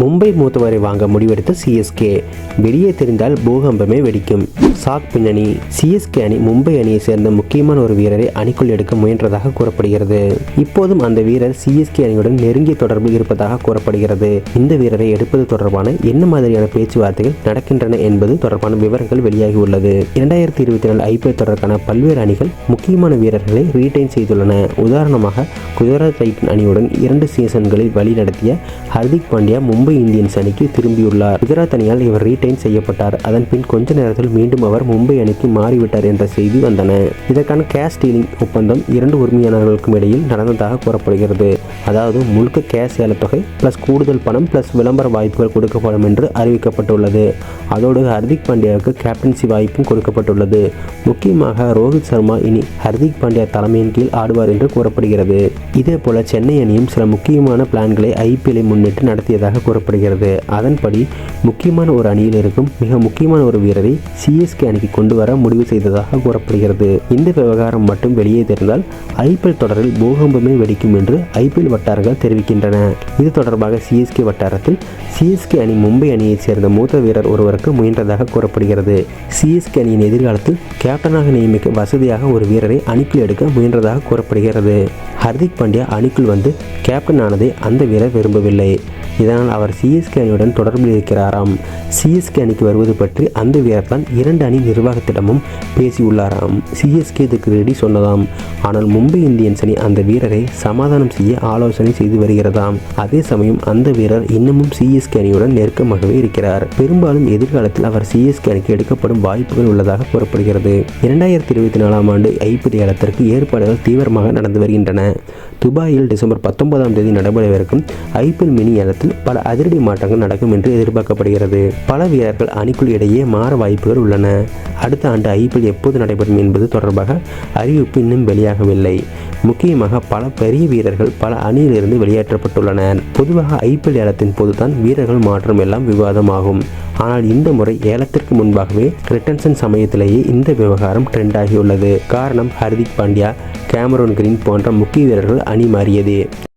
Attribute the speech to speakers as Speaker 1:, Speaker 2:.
Speaker 1: மும்பை மூத்தவரை வாங்க முடிவெடுத்த சிஎஸ்கே வெளியே தெரிந்தால் பூகம்பமே வெடிக்கும். சாக் பின்னணி. சிஎஸ்கே அணி மும்பை அணியை சேர்ந்த முக்கியமான ஒரு வீரரை அணிக்குள் எடுக்க முயன்றதாக கூறப்படுகிறது. இப்போதும் அந்த வீரர் சிஎஸ்கே அணியுடன் நெருங்கிய தொடர்பில் இருப்பதாக கூறப்படுகிறது. இந்த வீரரை எடுப்பது தொடர்பான என்ன மாதிரியான பேச்சுவார்த்தைகள் நடக்கின்றன என்பது தொடர்பான விவரங்கள் வெளியாகியுள்ளது இரண்டாயிரத்தி இருபத்தி நாலு ஐபிஎல் தொடருக்கான பல்வேறு அணிகள் முக்கியமான வீரர்களை ரீடைன் செய்துள்ளன. உதாரணமாக குஜராத் டைட்டன் அணியுடன் இரண்டு சீசன்களில் வழி நடத்திய ஹர்திக் பாண்டியா மும்பை இந்தியன்ஸ் அணிக்கு திரும்பியுள்ளார். குஜராத் அணியால் இவர் ரீடைன் செய்யப்பட்டார். அதன் பின் கொஞ்ச நேரத்தில் மீண்டும் அவர் மும்பை அணிக்கு மாறிவிட்டார் என்ற செய்தி வந்தன. இதற்கான கேஷ் டீலிங் ஒப்பந்தம் இரண்டு உரிமையாளர்களுக்கும் இடையில் நடந்ததாக கூறப்படுகிறது. அதாவது முழுக்க கேஷ் ஏலத்தொகை ப்ளஸ் கூடுதல் பணம் பிளஸ் விளம்பர வாய்ப்புகள் கொடுக்கப்படும் என்று அறிவிக்கப்பட்டுள்ளது. அதோடு ஹர்திக் பாண்டியாவுக்கு கேப்டன்சி வாய்ப்பும் கொடுக்கப்பட்டுள்ளது. முக்கியமாக ரோஹித் சர்மா இனி ஹர்திக் பாண்டியா தலைமையின் கீழ் ஆடுவார் என்று கூறப்படுகிறது. இதே போல சென்னை அணியும் சில முக்கியமான பிளான்களை ஐபிஎல்லை முன்னிட்டு நடத்தியதாக கூறப்படுகிறது. அதன்படி முக்கியமான ஒரு அணியில் இருக்கும் மிக முக்கியமான ஒரு வீரரை சிஎஸ்கே அணிக்கு கொண்டு வர முடிவு செய்ததாக கூறப்படுகிறது. இந்த விவகாரம் மட்டும் வெளியே தெரிந்தால் ஐபிஎல் தொடரில் பூகம்பமே வெடிக்கும் என்று ஐபிஎல் வட்டாரங்கள் தெரிவிக்கின்றன. இது தொடர்பாக சிஎஸ்கே வட்டாரத்தில் சிஎஸ்கே அணி மும்பை அணியைச் சேர்ந்த மூத்த வீரர் ஒருவருக்கு முயன்றதாக கூறப்படுகிறது. சிஎஸ்கே அணியின் எதிர்காலத்தில் கேப்டனாக நியமிக்க வசதியாக ஒரு வீரரை அணிக்குள் எடுக்க முயன்றதாக கூறப்படுகிறது. ஹர்திக் பாண்டியா அணிக்குள் வந்து கேப்டன் ஆனதை அந்த வீரர் விரும்பவில்லை. இதனால் அவர் சிஎஸ்கே அணியுடன் தொடர்பில் இருக்கிறாராம். சிஎஸ்கே அணிக்கு வருவது பற்றி அந்த வீரர் தான் இரண்டு அணி நிர்வாகத்திடமும் பேசியுள்ளாராம். சிஎஸ்கே இதுக்கு ரெடி சொன்னதாம். ஆனால் மும்பை இந்தியன்ஸ் அணி அந்த வீரரை சமாதானம் செய்ய ஆலோசனை செய்து வருகிறதாம். அதே சமயம் அந்த வீரர் இன்னமும் சிஎஸ்கே அணியுடன் நெருக்கமாகவே இருக்கிறார். பெரும்பாலும் எதிர்காலத்தில் அவர் சிஎஸ்கே அணிக்கு எடுக்கப்படும் வாய்ப்புகள் உள்ளதாக கூறப்படுகிறது. இரண்டாயிரத்தி இருபத்தி நாலாம் ஆண்டு ஐபிஎல் ஏலத்திற்கு ஏற்பாடுகள் தீவிரமாக நடந்து வருகின்றன. துபாயில் டிசம்பர் பத்தொன்பதாம் தேதி நடைபெறவிருக்கும் ஐபிஎல் மினி ஏலத்தில் பல அதிரடி மாற்றங்கள் நடக்கும் என்று எதிர்பார்க்கப்படுகிறது. பல வீரர்கள் அணிக்குள் இடையே மாற வாய்ப்புகள் உள்ளன. அடுத்த ஆண்டு ஐபிஎல் எப்போது நடைபெறும் என்பது தொடர்பாக அறிவிப்பு இன்னும் வெளியாகவில்லை. முக்கியமாக பல பெரிய வீரர்கள் பல அணியிலிருந்து வெளியேற்றப்பட்டுள்ளனர். பொதுவாக ஐபிஎல் ஏலத்தின் போதுதான் வீரர்கள் மாற்றம் எல்லாம் விவாதமாகும். ஆனால் இந்த முறை ஏலத்திற்கு முன்பாகவே ரிட்டன்சன் சமயத்திலேயே இந்த விவகாரம் ட்ரெண்ட் ஆகியுள்ளது காரணம் ஹர்திக் பாண்டியா கேமரோன் கிரீன் போன்ற முக்கிய வீரர்கள் அணி மாறியது.